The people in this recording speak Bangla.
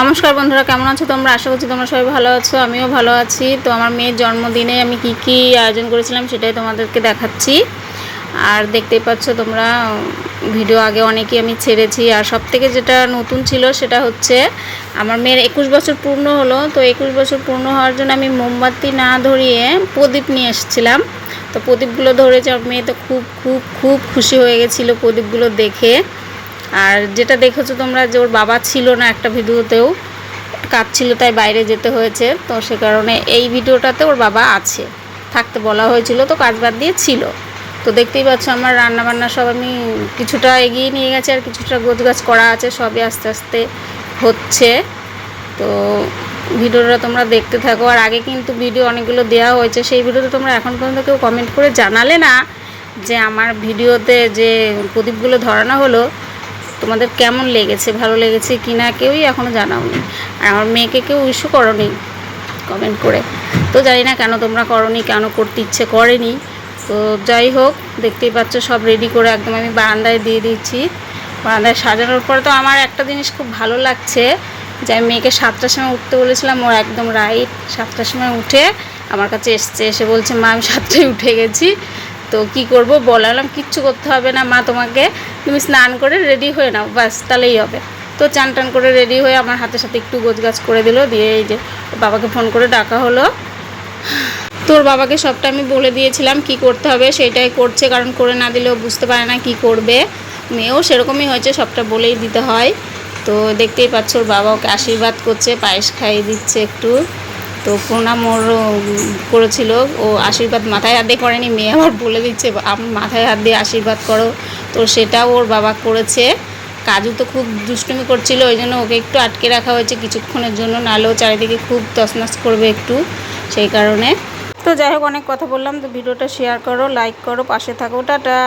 নমস্কার বন্ধুরা, কেমন আছো তোমরা? আশা করছি তোমরা সবাই ভালো আছো, আমিও ভালো আছি। তো আমার মেয়ের জন্মদিনে আমি কি কি আয়োজন করেছিলাম সেটাই তোমাদেরকে দেখাচ্ছি। আর দেখতেই পাচ্ছ তোমরা, ভিডিও আগে অনেকেই আমি ছেড়েছি। আর সব থেকে যেটা নতুন ছিল সেটা হচ্ছে, আমার মেয়ের একুশ বছর পূর্ণ হলো। তো একুশ বছর পূর্ণ হওয়ার জন্য আমি মোমবাতি না ধরিয়ে প্রদীপ নিয়ে এসেছিলাম। তো প্রদীপগুলো ধরেছে, আমার মেয়ে তো খুব খুব খুব খুশি হয়ে গেছিল প্রদীপগুলো দেখে। আর যেটা দেখেছ তোমরা যে ওর বাবা ছিল না একটা ভিডিওতেও, কাজ ছিল তাই বাইরে যেতে হয়েছে, তো সে কারণে এই ভিডিওটাতে ওর বাবা আছে। থাকতে বলা হয়েছিল, তো কাজ বাদ দিয়ে ছিল। তো দেখতেই পাচ্ছ আমার রান্না বান্না সব আমি কিছুটা এগিয়ে নিয়ে গেছে আর কিছুটা গোছগাছ করা আছে, সবই আস্তে আস্তে হচ্ছে। তো ভিডিওটা তোমরা দেখতে থাকো। আর আগে কিন্তু ভিডিও অনেকগুলো দেওয়া হয়েছে, সেই ভিডিওতে তোমরা এখন পর্যন্ত কেউ কমেন্ট করে জানালে না যে আমার ভিডিওতে যে প্রদীপগুলো ধরানো হলো তোমাদের কেমন লেগেছে, ভালো লেগেছে কি না কেউই এখনও জানাওনি। আর আমার মেয়েকে কেউ ইস্যু করনি কমেন্ট করে। তো জানি না কেন তোমরা করনি, কেন করতে ইচ্ছে করেনি। তো যাই হোক, দেখতেই পাচ্ছ সব রেডি করে একদম আমি বারান্দায় দিয়ে দিচ্ছি। বারান্দায় সাজানোর পরে তো আমার একটা জিনিস খুব ভালো লাগছে যে আমি মেয়েকে সাতটার সময় উঠতে বলেছিলাম ওর একদম রাইট সাতটার সময় উঠে আমার কাছে এসছে, এসে বলছে, মা, আমি সাতটায় উঠে গেছি। তো কি করব? বলালাম, কিচ্ছু করতে হবে না, মা তোমাকে তুমি স্নান করে রেডি হয়ে নাও, ব্যাস, তাহলেই হবে। তো চান টান করে রেডি হয়ে আমার হাতের সাথে একটু গোছগাছ করে দিল, দিয়ে এই যে বাবাকে ফোন করে ডাকা হলো। তোর বাবাকে সবটা আমি বলে দিয়েছিলাম কি করতে হবে, সেটাই করছে, কারণ করে না দিলেও বুঝতে পারে না কি করবে। মেয়েও সেরকমই হয়েছে, সবটা বলেই দিতে হয়। তো দেখতেই পাচ্ছ, ওর বাবা ওকে আশীর্বাদ করছে, পায়েস খাইয়ে দিচ্ছে একটু। তো প্রণাম ওর করেছিল, ও আশীর্বাদ মাথায় হাত দিয়ে করেনি, মেয়ে আবার বলে দিচ্ছে মাথায় হাত দিয়ে আশীর্বাদ করো। তো সেটাও ওর বাবা করেছে। কাজু তো খুব দুষ্টুমি করছিল, ওই জন্য ওকে একটু আটকে রাখা হয়েছে কিছুক্ষণের জন্য নাহলেও চারিদিকে খুব তছনছ করবে একটু সেই কারণে। তো যাই হোক, অনেক কথা বললাম, তো ভিডিওটা শেয়ার করো লাইক করো, পাশে থাকো, টাটা।